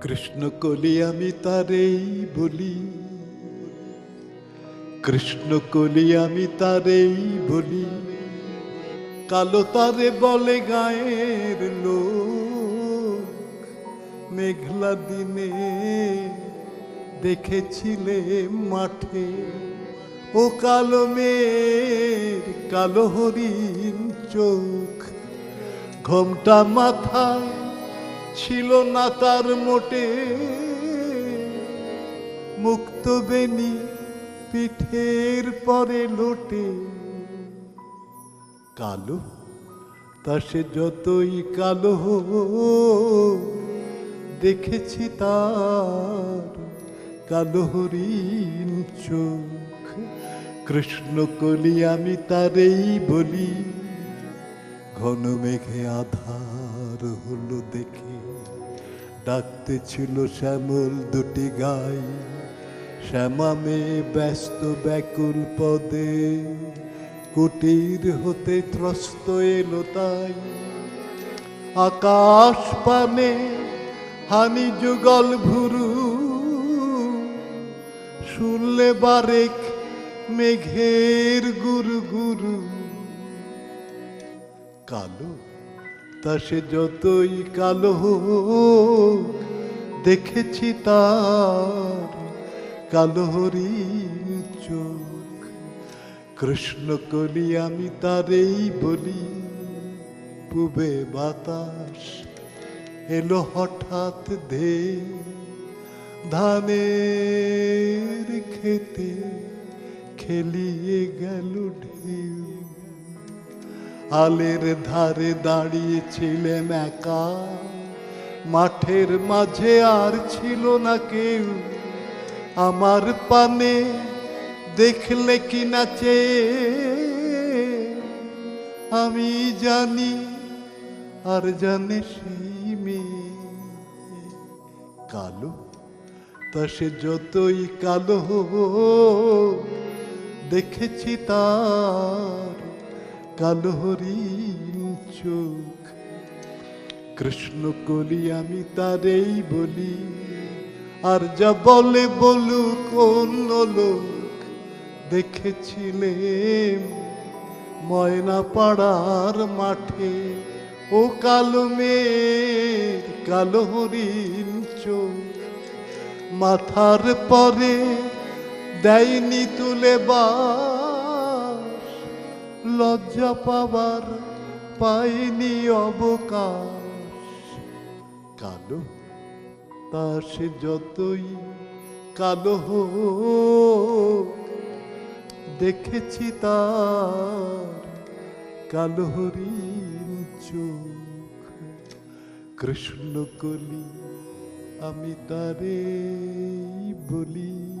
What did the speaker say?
কৃষ্ণ কলি আমি তারেই বলি। কৃষ্ণ কলি আমি তারেই বলি। কালো তারে বলে গায়ের লোক, মেঘলা দিনে দেখেছিলে মাঠে। ও কালো মেয়ের কালো হরিণ চোখ, ঘোমটা মাথায় ছিল না তার মোটে। মুক্ত বেনি পিঠের পরে লোটে। কালো, তা সে যতই কালো দেখেছি তার কালো হরিণ চোখ। কৃষ্ণ কলি আমি তারেই বলি। ঘন মেঘে আধার হলো দেখে। ডাকতে ছিল শ্যামল দুটি গাই। শ্যামা মেয়ে ব্যস্ত ব্যাকুল পদে। কুটির হতে ত্রস্ত এলো তাই। আকাশ পানে হানি যুগল ভুরু। শুনলে বারেক মেঘের গুরু গুরু কালো, তা সে যতই কালো দেখেছি তার কালো হরিণ চোখ। কৃষ্ণ কলি আমি তারেই বলি, পুবে বাতাস এলো হঠাৎ ধে ধানের খেতে খেলিয়ে গেল ঢেউ। আলের ধারে দাঁড়িয়েছিলেন একা। মাঠের মাঝে আর ছিল না কেউ। আমার পানে দেখলে কি নাচে? আমি জানি, আর জানে সেই মেয়ে। কালো? তা সে যতই কালো দেখেছি তার কালো চোখ। কৃষ্ণ কলি আমি তারেই বলি, আর যা বলে বলুক অন্য লোক। দেখেছিলেন ময়না পাড়ার মাঠে, ও কালো মেয়ের কালো হরিণ চোখ। মাথার পরে দেয়নি তুলে বাস লজ্জা পাবার পাইনি অবকাশ। কালো, তা সে যতই কালো দেখেছি তার কালো হরিণ চোখ। কৃষ্ণ কলি আমি তারে বলি।